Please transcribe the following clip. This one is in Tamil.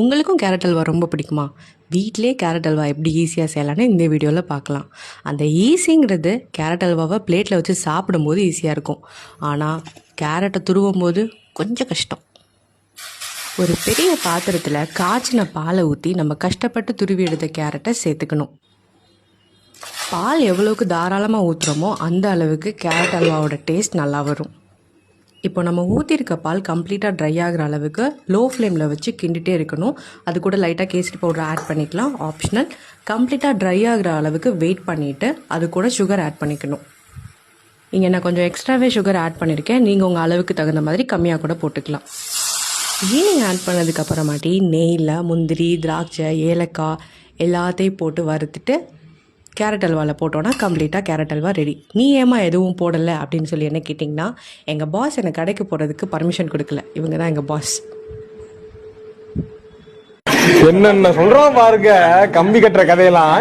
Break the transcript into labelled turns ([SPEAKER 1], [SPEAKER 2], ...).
[SPEAKER 1] உங்களுக்கும் கேரட் அல்வா ரொம்ப பிடிக்குமா? வீட்டிலே கேரட் அல்வா எப்படி ஈஸியாக செய்யலான்னு இந்த வீடியோவில் பார்க்கலாம். அந்த ஈஸிங்கிறது கேரட் அல்வாவை பிளேட்டில் வச்சு சாப்பிடும்போது ஈஸியாக இருக்கும். ஆனால் கேரட்டை துருவும் போது கொஞ்சம் கஷ்டம். ஒரு பெரிய பாத்திரத்தில் காய்ச்சின பாலை ஊற்றி நம்ம கஷ்டப்பட்டு துருவி எடுத்த கேரட்டை சேர்த்துக்கணும். பால் எவ்வளோக்கு தாராளமாக ஊற்றுறோமோ அந்த அளவுக்கு கேரட் அல்வாவோட டேஸ்ட் நல்லா வரும். இப்போ நம்ம ஊற்றிருக்க பால் கம்ப்ளீட்டாக ட்ரை ஆகிற அளவுக்கு லோ ஃப்ளேமில் வச்சு கிண்டிகிட்டே இருக்கணும். அது கூட லைட்டாக கேசரி பவுடர் ஆட் பண்ணிக்கலாம். ஆப்ஷனல் கம்ப்ளீட்டாக ட்ரை ஆகிற அளவுக்கு வெயிட் பண்ணிவிட்டு அது கூட சுகர் ஆட் பண்ணிக்கணும். இங்கே நான் கொஞ்சம் எக்ஸ்ட்ராவே சுகர் ஆட் பண்ணியிருக்கேன் நீங்கள் உங்கள் அளவுக்கு தகுந்த மாதிரி கம்மியாக கூட போட்டுக்கலாம். ஈனிங் ஆட் பண்ணதுக்கப்புறமாட்டி நெய்யில் முந்திரி திராட்சை ஏலக்காய் எல்லாத்தையும் போட்டு வறுத்துட்டு கேரட் அல்வாவில் போட்டோன்னா கம்ப்ளீட்டாக கேரட் அல்வா ரெடி நீ ஏமா எதுவும் போடலை அப்படின்னு சொல்லி என்ன கேட்டிங்கன்னா எங்கள் பாஸ் எனக்கு கடைக்கு போகிறதுக்கு பர்மிஷன் கொடுக்கல. இவங்க தான் எங்கள் பாஸ்
[SPEAKER 2] என்னென்ன சொல்கிறோம் பாருங்க கம்பி கட்டுற கதையெல்லாம்.